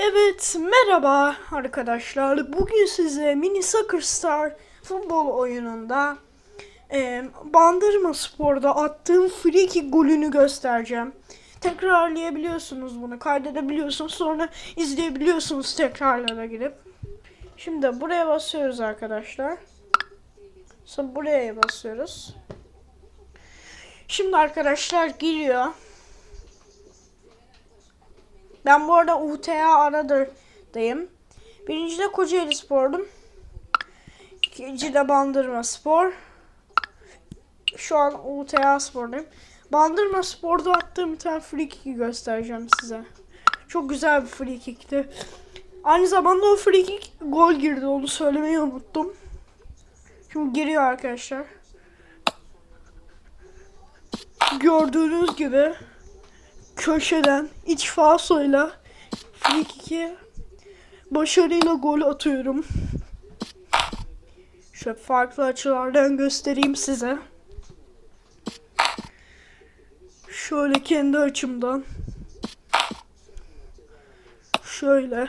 Evet, merhaba arkadaşlar. Bugün size Mini Soccer Star futbol oyununda e, Bandırma Spor'da attığım free golünü göstereceğim. Tekrarlayabiliyorsunuz bunu, kaydedebiliyorsunuz, sonra izleyebiliyorsunuz tekrarlara girip. Şimdi buraya basıyoruz arkadaşlar. Sonra buraya basıyoruz. Şimdi arkadaşlar giriyor. Ben bu arada UTA Aradır'dayım. Birinci de Kocaeli Spor'dum. İkinci de Bandırma Spor. Şu an UTA Spor'dayım. Bandırma Spor'da attığım bir tane free kick'i göstereceğim size. Çok güzel bir free kick'ti. Aynı zamanda o free kick gol girdi. Onu söylemeyi unuttum. Şimdi giriyor arkadaşlar. Gördüğünüz gibi köşeden iç falsoyla free başarıyla gol atıyorum. Şöyle farklı açılardan göstereyim size. Şöyle kendi açımdan. Şöyle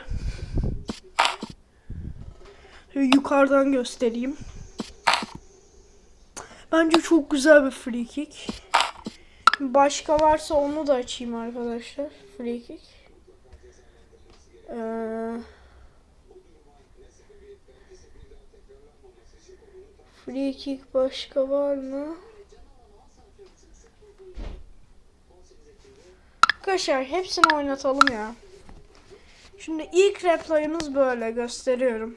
yukarıdan göstereyim. Bence çok güzel bir free kick. Başka varsa onu da açayım arkadaşlar. Free kick. Ee, free kick başka var mı? Arkadaşlar hepsini oynatalım ya. Şimdi ilk replayımız böyle gösteriyorum.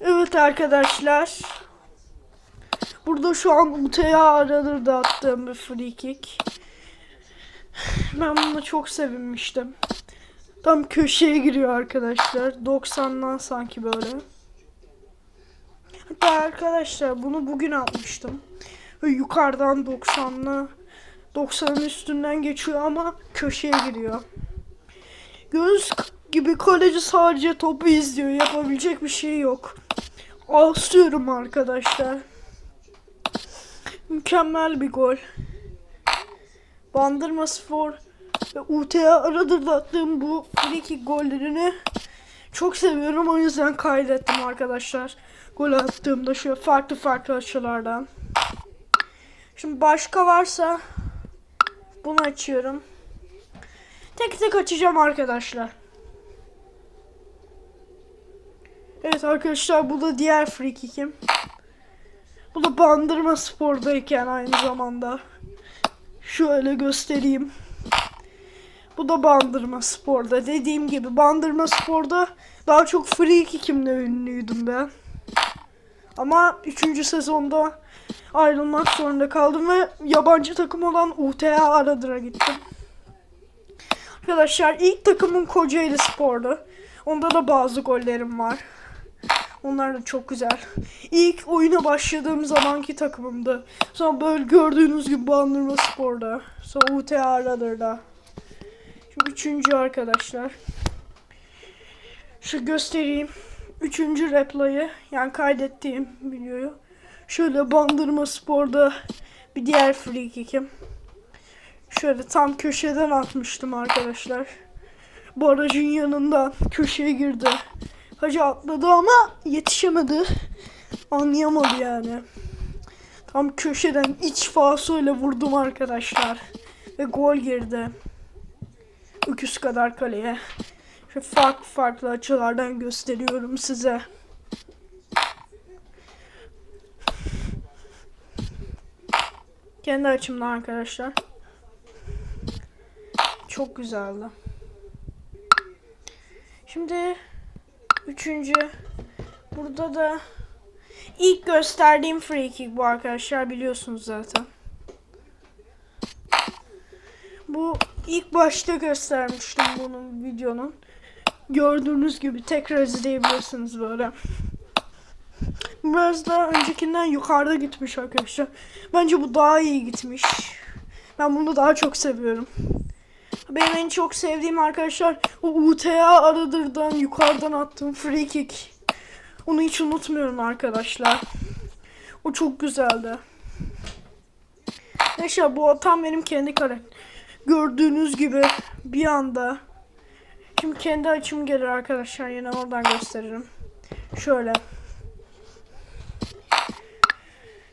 Evet arkadaşlar. Burada şu an UTA aradır da attığım bir free kick. Ben buna çok sevinmiştim. Tam köşeye giriyor arkadaşlar. 90'dan sanki böyle. Hatta arkadaşlar bunu bugün atmıştım. Ve yukarıdan 90'la 90'ın üstünden geçiyor ama köşeye giriyor. Göz gibi kaleci sadece topu izliyor. Yapabilecek bir şey yok. Aslıyorum arkadaşlar. Mükemmel bir gol. Bandırma Spor ve UTA aradır attığım bu free gollerini çok seviyorum. O yüzden kaydettim arkadaşlar. Gol attığımda şöyle farklı farklı açılardan. Şimdi başka varsa bunu açıyorum. Tek tek açacağım arkadaşlar. Evet arkadaşlar bu da diğer free kick'im. Bu da Bandırma Spor'dayken aynı zamanda. Şöyle göstereyim. Bu da Bandırma Spor'da. Dediğim gibi Bandırma Spor'da daha çok free kick'imle ünlüydüm ben. Ama 3. sezonda ayrılmak zorunda kaldım ve yabancı takım olan UTA Aradır'a gittim. Arkadaşlar ilk takımın Kocaeli Spor'du. Onda da bazı gollerim var. Onlar da çok güzel. İlk oyuna başladığım zamanki takımımdı. Sonra böyle gördüğünüz gibi Bandırma Spor'da. Sonra UTA Aradır'da. Şimdi üçüncü arkadaşlar. Şu göstereyim. Üçüncü replayı yani kaydettiğim videoyu. Şöyle Bandırma Spor'da bir diğer free kick'im. Şöyle tam köşeden atmıştım arkadaşlar. Barajın yanından köşeye girdi. Hacı atladı ama yetişemedi. Anlayamadı yani. Tam köşeden iç fasoyla vurdum arkadaşlar. Ve gol girdi. Öküz kadar kaleye. Şu farklı farklı açılardan gösteriyorum size. Kendi açımdan arkadaşlar. Çok güzeldi. Şimdi üçüncü burada da ilk gösterdiğim free kick bu arkadaşlar biliyorsunuz zaten. Bu ilk başta göstermiştim bunun videonun. Gördüğünüz gibi tekrar izleyebilirsiniz böyle. Biraz daha öncekinden yukarıda gitmiş arkadaşlar. Bence bu daha iyi gitmiş. Ben bunu daha çok seviyorum. Benim en çok sevdiğim arkadaşlar o UTA aradırdan yukarıdan attığım free kick. Onu hiç unutmuyorum arkadaşlar. O çok güzeldi. Neyse bu tam benim kendi karakterim. Gördüğünüz gibi bir anda. Şimdi kendi açım gelir arkadaşlar. Yine oradan gösteririm. Şöyle.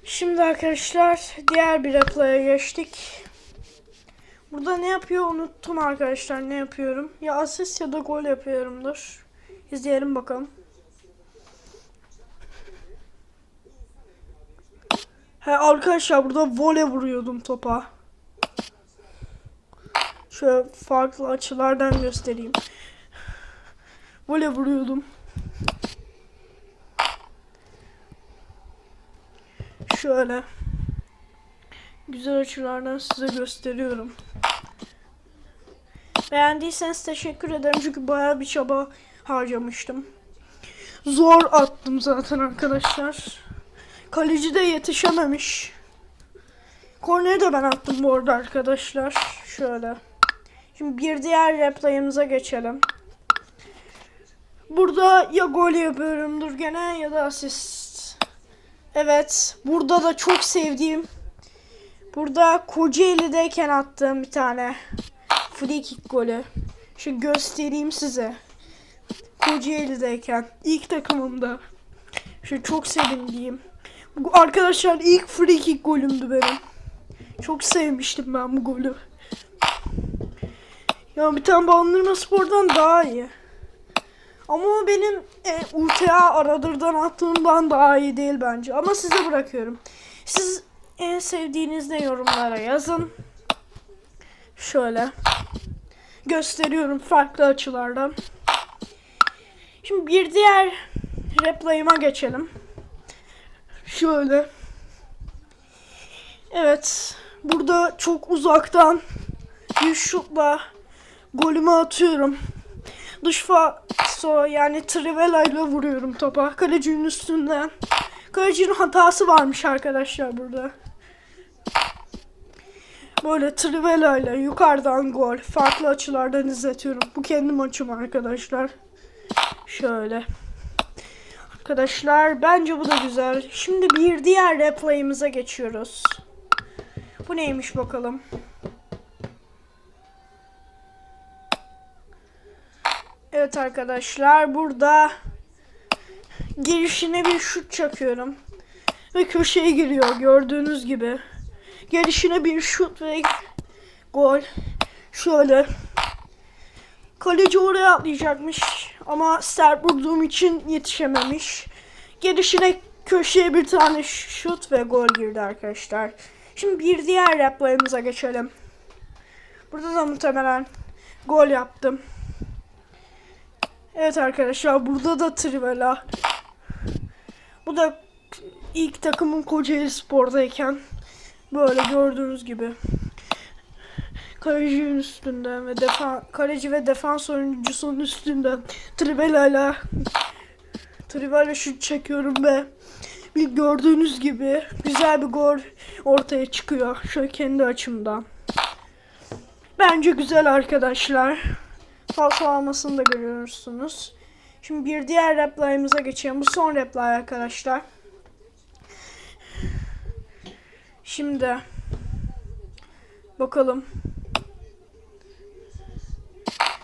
Şimdi arkadaşlar diğer bir replay'a geçtik. Burada ne yapıyor unuttum arkadaşlar ne yapıyorum. Ya asist ya da gol yapıyorumdur. İzleyelim bakalım. He arkadaşlar burada voley vuruyordum topa. Şöyle farklı açılardan göstereyim. Voley vuruyordum. Şöyle. Güzel açılardan size gösteriyorum. Beğendiyseniz teşekkür ederim çünkü bayağı bir çaba harcamıştım. Zor attım zaten arkadaşlar. Kaleci de yetişememiş. Korneri de ben attım bu arada arkadaşlar. Şöyle. Şimdi bir diğer replayımıza geçelim. Burada ya gol yapıyorumdur gene ya da asist. Evet. Burada da çok sevdiğim. Burada Kocaeli'deyken attığım bir tane free kick golü. Şu göstereyim size. Kocaeli'deyken ilk takımımda. Şu çok sevindiğim. Bu arkadaşlar ilk free kick golümdü benim. Çok sevmiştim ben bu golü. Ya bir tane Bandırma Spor'dan daha iyi. Ama benim e, UTA Aradır'dan attığımdan daha iyi değil bence. Ama size bırakıyorum. Siz en sevdiğiniz ne yorumlara yazın. Şöyle. Gösteriyorum farklı açılardan. Şimdi bir diğer replayıma geçelim. Şöyle. Evet. Burada çok uzaktan bir şutla golümü atıyorum. Dış faso yani Trivela ile vuruyorum topa. Kalecinin üstünden. Kalecinin hatası varmış arkadaşlar burada. Böyle Trivela ile yukarıdan gol. Farklı açılardan izletiyorum. Bu kendi maçım arkadaşlar. Şöyle. Arkadaşlar bence bu da güzel. Şimdi bir diğer replay'imize geçiyoruz. Bu neymiş bakalım. Evet arkadaşlar burada girişine bir şut çakıyorum. Ve köşeye giriyor gördüğünüz gibi. Gelişine bir şut ve gol. Şöyle. Kaleci oraya atlayacakmış ama sert vurduğum için yetişememiş. Gelişine köşeye bir tane şut ve gol girdi arkadaşlar. Şimdi bir diğer replayımıza geçelim. Burada da muhtemelen gol yaptım. Evet arkadaşlar burada da Trivela. Bu da ilk takımın Kocaeli Spor'dayken böyle gördüğünüz gibi kalecinin üstünden ve defa kaleci ve defans oyuncusunun üstünden Trivela ile Trivela şut çekiyorum ve bir gördüğünüz gibi güzel bir gol ortaya çıkıyor. Şöyle kendi açımdan. Bence güzel arkadaşlar. Falso almasını da görüyorsunuz. Şimdi bir diğer replayımıza geçelim. Bu son replay arkadaşlar. Şimdi bakalım.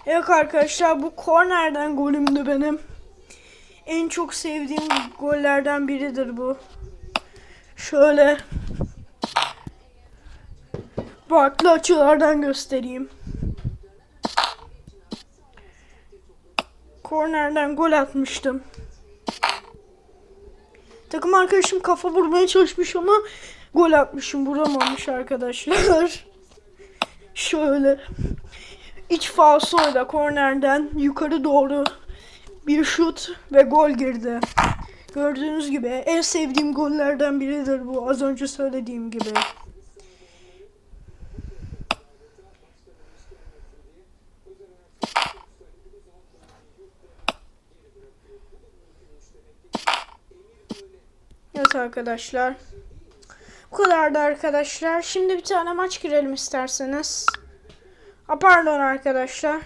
Evet arkadaşlar bu kornerden golümdü benim. En çok sevdiğim gollerden biridir bu. Şöyle farklı açılardan göstereyim. Kornerden gol atmıştım. Takım arkadaşım kafa vurmaya çalışmış ama gol atmışım. Vuramamış arkadaşlar. Şöyle. İç falsoyla kornerden yukarı doğru bir şut ve gol girdi. Gördüğünüz gibi en sevdiğim gollerden biridir bu. Az önce söylediğim gibi. Evet arkadaşlar. Bu kadardı arkadaşlar. Şimdi bir tane maç girelim isterseniz. A pardon arkadaşlar.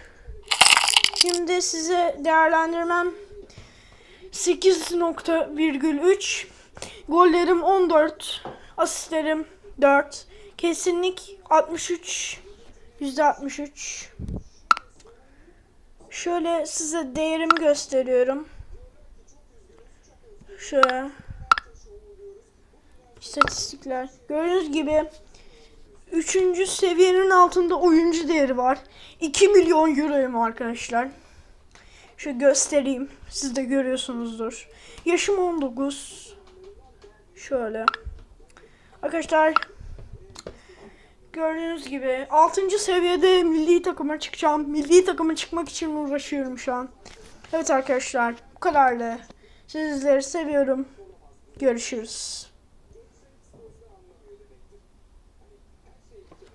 Şimdi size değerlendirmem 8.3 Gollerim 14 Asistlerim 4 Kesinlik 63 %63. Şöyle size değerimi gösteriyorum. Şöyle. İstatistikler. Gördüğünüz gibi 3. seviyenin altında oyuncu değeri var. 2 milyon euroyum arkadaşlar. Şu göstereyim. Siz de görüyorsunuzdur. Yaşım 19. Şöyle. Arkadaşlar gördüğünüz gibi 6. seviyede milli takıma çıkacağım. Milli takıma çıkmak için uğraşıyorum şu an. Evet arkadaşlar bu kadardı. Sizleri seviyorum. Görüşürüz.